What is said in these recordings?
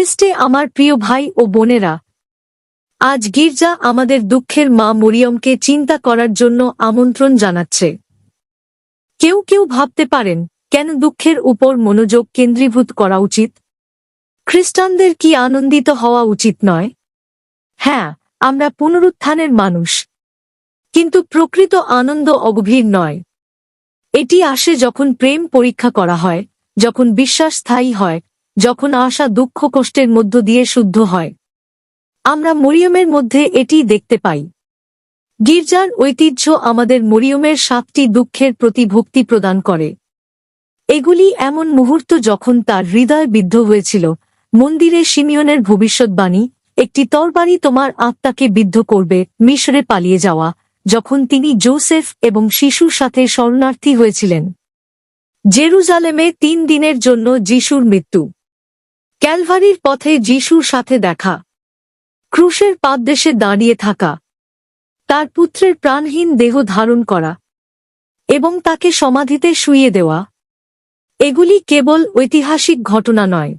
খ্রিস্টে আমার প্রিয় ভাই ও বোনেরা, আজ গির্জা আমাদের দুঃখের মা মরিয়মকে চিন্তা করার জন্য আমন্ত্রণ জানাচ্ছে। কেউ কেউ ভাবতে পারেন, কেন দুঃখের উপর মনোযোগ কেন্দ্রীভূত করা উচিত? খ্রিস্টানদের কি আনন্দিত হওয়া উচিত নয়? হ্যাঁ আমরা পুনরুত্থানের মানুষ। কিন্তু প্রকৃত আনন্দ অগভীর নয়। এটি আসে যখন প্রেম পরীক্ষা করা হয়, যখন বিশ্বাস স্থায়ী হয় যখন আশা দুঃখ কষ্টের মধ্য দিয়ে শুদ্ধ হয়। আমরা মরিয়মের মধ্যে এটি দেখতে পাই। গির্জার ঐতিহ্য আমাদের মরিয়মের সাতটি দুঃখের প্রতি ভক্তি প্রদান করে। এগুলি এমন মুহূর্ত যখন তার হৃদয় বিদ্ধ হয়েছিল। মন্দিরে সিমিয়নের ভবিষ্যৎবাণী, একটি তরবারি তোমার আত্মাকে বিদ্ধ করবে, মিশরে পালিয়ে যাওয়া, যখন তিনি জোসেফ এবং শিশুর সাথে শরণার্থী হয়েছিলেন। জেরুজালেমে তিন দিনের জন্য যিশুর মৃত্যু। ক্যালভারির পথে যিশুর সাথে দেখা। ক্রুশের পাদদেশে দাঁড়িয়ে থাকা। তার পুত্রের প্রাণহীন দেহ ধারণ করা। এবং তাকে সমাধিতে শুইয়ে দেওয়া। এগুলি কেবল ঐতিহাসিক ঘটনা নয়।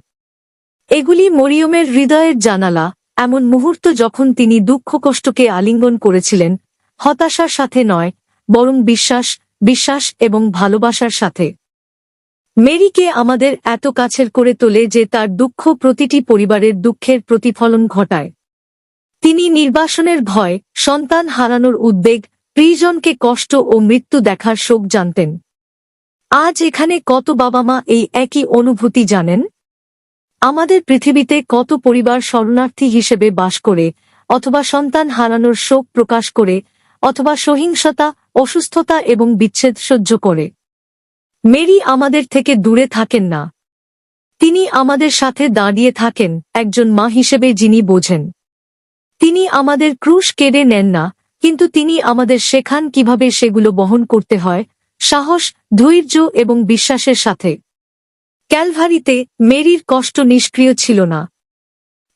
এগুলি মরিয়মের হৃদয়ের জানালা, এমন মুহূর্ত যখন তিনি দুঃখ কষ্টকে আলিঙ্গন করেছিলেন, হতাশার সাথে নয়, বরং বিশ্বাস বিশ্বাস এবং ভালোবাসার সাথে। মেরিকে আমাদের এত কাছের করে তোলে যে তার দুঃখ প্রতিটি পরিবারের দুঃখের প্রতিফলন ঘটায়। তিনি নির্বাসনের ভয়, সন্তান হারানোর উদ্বেগ, প্রিয়জনকে কষ্ট ও মৃত্যু দেখার শোক জানতেন। আজ এখানে কত বাবা মা এই একই অনুভূতি জানেন? আমাদের পৃথিবীতে কত পরিবার শরণার্থী হিসেবে বাস করে, অথবা সন্তান হারানোর শোক প্রকাশ করে, অথবা সহিংসতা, অসুস্থতা এবং বিচ্ছেদ সহ্য করে। মেরি আমাদের থেকে দূরে থাকেন না। তিনি আমাদের সাথে দাঁড়িয়ে থাকেন, একজন মা হিসেবে যিনি বোঝেন। তিনি আমাদের ক্রুশ কেড়ে নেন না, কিন্তু তিনি আমাদের শেখান কীভাবে সেগুলো বহন করতে হয়, সাহস, ধৈর্য এবং বিশ্বাসের সাথে। ক্যালভারিতে মেরির কষ্ট নিষ্ক্রিয় ছিল না।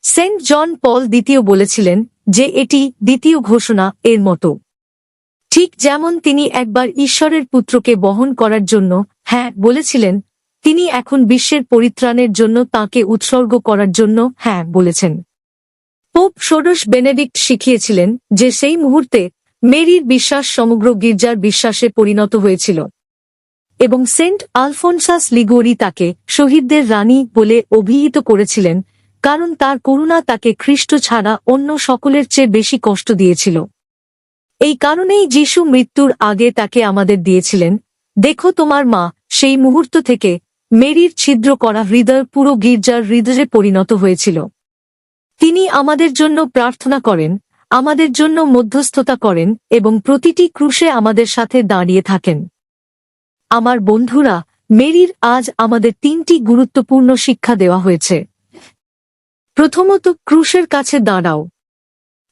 সেন্ট জন পল দ্বিতীয় বলেছিলেন যে এটি দ্বিতীয় ঘোষণা এর মতো। ঠিক যেমন তিনি একবার ঈশ্বরের পুত্রকে বহন করার জন্য হ্যাঁ বলেছিলেন, তিনি এখন বিশ্বের পরিত্রাণের জন্য তাকে উৎসর্গ করার জন্য হ্যাঁ বলেছেন। পোপ ষোড়শ বেনেডিক্ট শিখিয়েছিলেন যে সেই মুহূর্তে মেরির বিশ্বাস সমগ্র গির্জার বিশ্বাসে পরিণত হয়েছিল। এবং সেন্ট আলফোনসাস লিগোরি তাকে শহীদদের রানী বলে অভিহিত করেছিলেন, কারণ তার করুণা তাকে খ্রিস্ট ছাড়া অন্য সকলের চেয়ে বেশি কষ্ট দিয়েছিল। এই কারণেই যিশু মৃত্যুর আগে তাকে আমাদের দিয়েছিলেন। দেখো তোমার মা, সেই মুহূর্ত থেকে মেরির ছিদ্র করা হৃদয় পুরো গির্জার হৃদয়ে পরিণত হয়েছিল। তিনি আমাদের জন্য প্রার্থনা করেন, আমাদের জন্য মধ্যস্থতা করেন এবং প্রতিটি ক্রুশে আমাদের সাথে দাঁড়িয়ে থাকেন। আমার বন্ধুরা, মেরির আজ আমাদের তিনটি গুরুত্বপূর্ণ শিক্ষা দেওয়া হয়েছে। প্রথমত, ক্রুশের কাছে দাঁড়াও।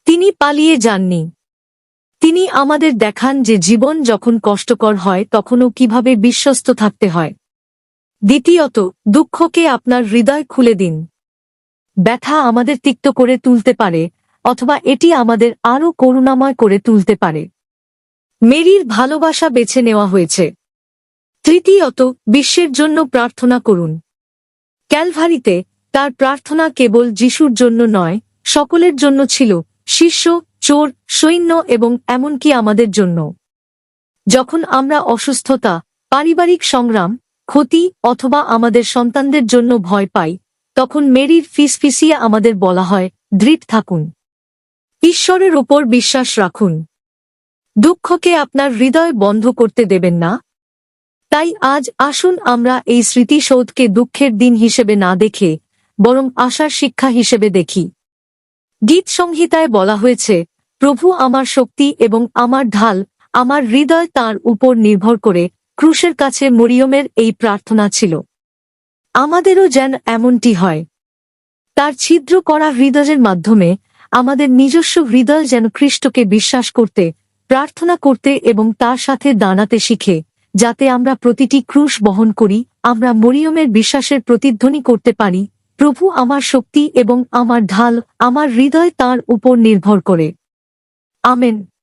তিনি পালিয়ে যাননি। তিনি আমাদের দেখান যে জীবন যখন কষ্টকর হয়, তখনও কীভাবে বিশ্বস্ত থাকতে হয়। দ্বিতীয়ত, দুঃখকে আপনার হৃদয় খুলে দিন। ব্যথা আমাদের তিক্ত করে তুলতে পারে, অথবা এটি আমাদের আরও করুণাময় করে তুলতে পারে। মেরির ভালোবাসা বেছে নেওয়া হয়েছে। তৃতীয়ত, বিশ্বের জন্য প্রার্থনা করুন। ক্যালভারিতে, তার প্রার্থনা কেবল যিশুর জন্য নয়, সকলের জন্য ছিল, শিষ্য চোর, সৈন্য এবং এমনকি আমাদের জন্য। যখন আমরা অসুস্থতা, পারিবারিক সংগ্রাম, ক্ষতি অথবা আমাদের সন্তানদের জন্য ভয় পাই, তখন মেরির ফিসফিসিয়া আমাদের বলা হয়, দৃঢ় থাকুন। ঈশ্বরের ওপর বিশ্বাস রাখুন। দুঃখকে আপনার হৃদয় বন্ধ করতে দেবেন না। তাই আজ আসুন আমরা এই স্মৃতিসৌধকে দুঃখের দিন হিসেবে না দেখে, বরং আশার শিক্ষা হিসেবে দেখি। গীত সংহিতায় বলা হয়েছে প্রভু আমার শক্তি এবং আমার ঢাল, আমার হৃদয় তার উপর নির্ভর করে, ক্রুশের কাছে মরিয়মের এই প্রার্থনা ছিল। আমাদেরও যেন এমনটি হয়। তার ছিদ্র করা হৃদয়ের মাধ্যমে, আমাদের নিজস্ব হৃদয় যেন খ্রিস্টকে বিশ্বাস করতে, প্রার্থনা করতে এবং তার সাথে দাঁড়াতে শিখে, যাতে আমরা প্রতিটি ক্রুশ বহন করি, আমরা মরিয়মের বিশ্বাসের প্রতিধ্বনি করতে পারি, প্রভু আমার শক্তি এবং আমার ঢাল, আমার হৃদয় তার উপর নির্ভর করে। Amen.